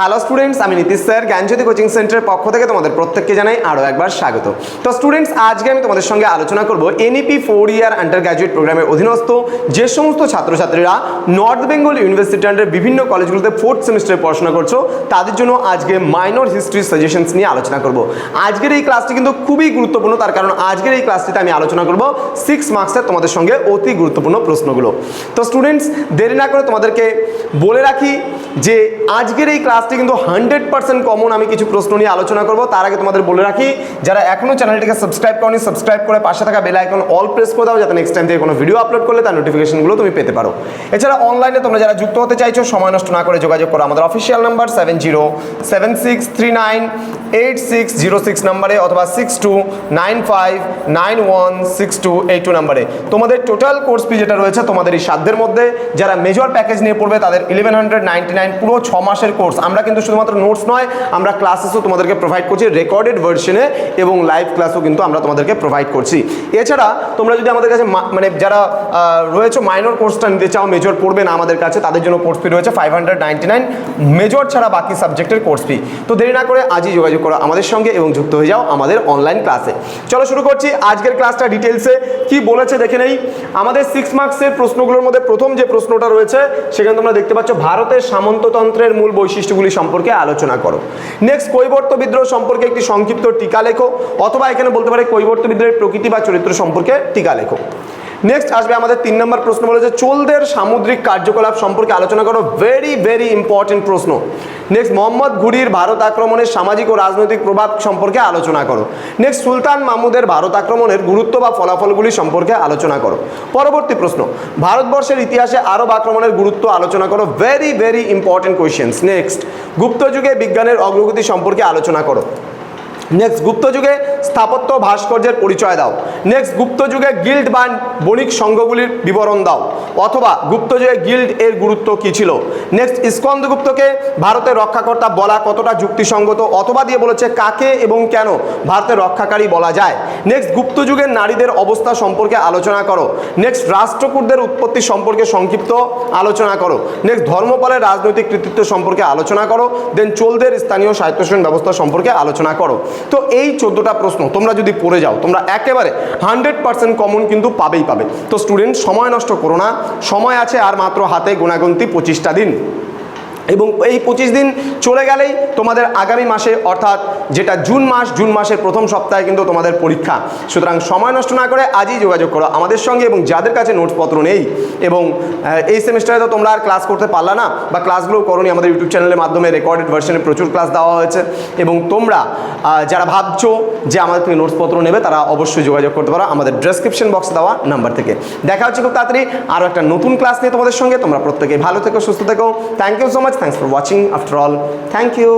Hello students আমি Nitish sir, জ্ঞানজ্যোতি coaching সেন্টারের পক্ষ থেকে তোমাদের প্রত্যেককে জানাই আরও একবার স্বাগত। তো স্টুডেন্টস আজকে আমি তোমাদের সঙ্গে আলোচনা করব NEP four year undergraduate প্রোগ্রামের অধীনস্থ যে সমস্ত ছাত্রছাত্রীরা নর্থ বেঙ্গল ইউনিভার্সিটি আন্ডার বিভিন্ন কলেজগুলোতে ফোর্থ সেমিস্টারে পড়াশোনা করছ, তাদের জন্য আজকে মাইনর হিস্ট্রি সাজেশনস নিয়ে আলোচনা করব। আজকের এই ক্লাসটি কিন্তু খুবই গুরুত্বপূর্ণ, তার কারণ আজকের এই ক্লাসটিতে আমি আলোচনা করব সিক্স মার্কসের তোমাদের সঙ্গে অতি গুরুত্বপূর্ণ প্রশ্নগুলো। তো স্টুডেন্টস দেরি না করে তোমাদেরকে বলে রাখি যে আজকের এই ক্লাসটি কিন্তু হান্ড্রেড পার্সেন্ট কমন আমি কিছু প্রশ্ন নিয়ে আলোচনা করব। তার আগে তোমাদের বলে রাখি, যারা এখনও চ্যানেলটিকে সাবস্ক্রাইব করনি সাবস্ক্রাইব করে পাশে থাকা বেল আইকন অল প্রেস করে দাও, যাতে নেক্সট টাইম থেকে কোনো ভিডিও আপলোড করলে তার নোটিফিকেশনগুলো তুমি পেতে পারো। এছাড়া অনলাইনে তোমরা যারা যুক্ত হতে চাইছো, সময় নষ্ট না করে যোগাযোগ করো আমাদের official number seven zero seven six three nine eight six zero six নাম্বারে অথবা six two nine five nine one six two eight two নাম্বারে তোমাদের টোটাল কোর্স ফি যেটা রয়েছে তোমাদের এই সাধ্যের মধ্যে, যারা মেজর প্যাকেজ নিয়ে পড়বে, তাদের ইলেভেন হান্ড্রেড নাইনটি নাইন পুরো ছ মাসের কোর্স আমরা কিন্তু শুধুমাত্র নোটস নয়, আমরা ক্লাসেসও তোমাদেরকে প্রোভাইড করছি রেকর্ডেড ভার্সনে এবং লাইভ ক্লাসও কিন্তু আমরা তোমাদেরকে প্রোভাইড করছি। এছাড়া তোমরা যদি আমাদের কাছে মানে যারা রয়েছে মাইনর কোর্সটা নিতে চাও মেজর পড়বে না আমাদের কাছে, তাদের জন্য কোর্স ফি রয়েছে five hundred ninety nine major ছাড়া বাকি সাবজেক্টের কোর্স ফি তো দেরি না করে আজই যোগাযোগ করো আমাদের সঙ্গে এবং যুক্ত হয়ে যাও আমাদের অনলাইন ক্লাসে চলো শুরু করছি আজকের ক্লাসটা ডিটেলসে কি বলেছে দেখে নেই? আমাদের সিক্স মার্কসের প্রশ্নগুলোর মধ্যে প্রথম যে প্রশ্নটা রয়েছে, সেখানে তোমরা দেখতে পাচ্ছ, ভারতের সামন্ততন্ত্রের মূল বৈশিষ্ট্যগুলি সম্পর্কে আলোচনা করো। নেক্সট কৈবর্ত বিদ্রোহ সম্পর্কে একটি সংক্ষিপ্ত টিকা লেখো, অথবা এখানে বলতে পারে কৈবর্ত বিদ্রোহের প্রকৃতি বা চরিত্র সম্পর্কে টিকা লেখো। নেক্সট আসবে আমাদের তিন নম্বর প্রশ্ন বলেছে চোলদের সামুদ্রিক কার্যকলাপ সম্পর্কে আলোচনা করো। ভেরি ভেরি ইম্পর্টেন্ট প্রশ্ন। নেক্সট মোহাম্মদ ঘুরির ভারত আক্রমণের সামাজিক ও রাজনৈতিক প্রভাব সম্পর্কে আলোচনা করো। নেক্সট সুলতান মাহমুদের ভারত আক্রমণের গুরুত্ব বা ফলাফলগুলি সম্পর্কে আলোচনা করো। পরবর্তী প্রশ্ন, ভারতবর্ষের ইতিহাসে আরব আক্রমণের গুরুত্ব আলোচনা করো। Very very important questions next Gupta যুগে বিজ্ঞানের অগ্রগতি সম্পর্কে আলোচনা করো। নেক্সট গুপ্ত যুগে স্থাপত্য ভাস্কর্যের পরিচয় দাও। নেক্সট গুপ্ত যুগে গিল্ড বা বণিক সংঘগুলির বিবরণ দাও। অথবা গুপ্ত যুগে গিল্ড এর গুরুত্ব কী ছিল? নেক্সট স্কন্দগুপ্তকে ভারতের রক্ষাকর্তা বলা কতটা যুক্তিসঙ্গত অথবা দিয়ে বলেছে কাকে এবং কেন ভারতের রক্ষাকারী বলা যায়। নেক্সট গুপ্ত যুগের নারীদের অবস্থা সম্পর্কে আলোচনা করো। নেক্সট রাষ্ট্রকূটদের উৎপত্তি সম্পর্কে সংক্ষিপ্ত আলোচনা করো। নেক্সট ধর্মপালের রাজনৈতিক কৃতিত্ব সম্পর্কে আলোচনা করো। দেন চোলদের স্থানীয় স্বায়ত্তশাসন ব্যবস্থা সম্পর্কে আলোচনা করো। তো এই চোদ্দোটা প্রশ্ন তোমরা যদি পড়ে যাও, তোমরা একেবারে হান্ড্রেড পার্সেন্ট কমন কিন্তু পাবেই পাবে। তো স্টুডেন্ট সময় নষ্ট করো না। সময় আছে আর মাত্র হাতে গোনাগুনতি পঁচিশটা দিন। এবং এই পঁচিশ দিন চলে গেলেই তোমাদের আগামী মাসে, অর্থাৎ যেটা জুন মাস, জুন মাসের প্রথম সপ্তাহে কিন্তু তোমাদের পরীক্ষা। সুতরাং সময় নষ্ট না করে আজই যোগাযোগ করো আমাদের সঙ্গে এবং যাদের কাছে নোটসপত্র নেই এবং এই সেমিস্টারে তো তোমরা আর ক্লাস করতে পারলা না বা ক্লাসগুলো করোনি, আমাদের ইউটিউব চ্যানেলের মাধ্যমে রেকর্ডেড ভার্সনে প্রচুর ক্লাস দেওয়া হয়েছে এবং তোমরা যারা ভাবছ যে আমাদের থেকে নোটসপত্র নেবে, তারা অবশ্যই যোগাযোগ করতে পারো আমাদের ডেসক্রিপশন বক্স দেওয়া নাম্বার থেকে। দেখা হচ্ছে খুব তাড়াতাড়ি আরও একটা নতুন ক্লাস নিয়ে তোমাদের সঙ্গে। তোমরা প্রত্যেকে ভালো থেকো, সুস্থ থেকো। Thank you so much thanks for watching after all thank you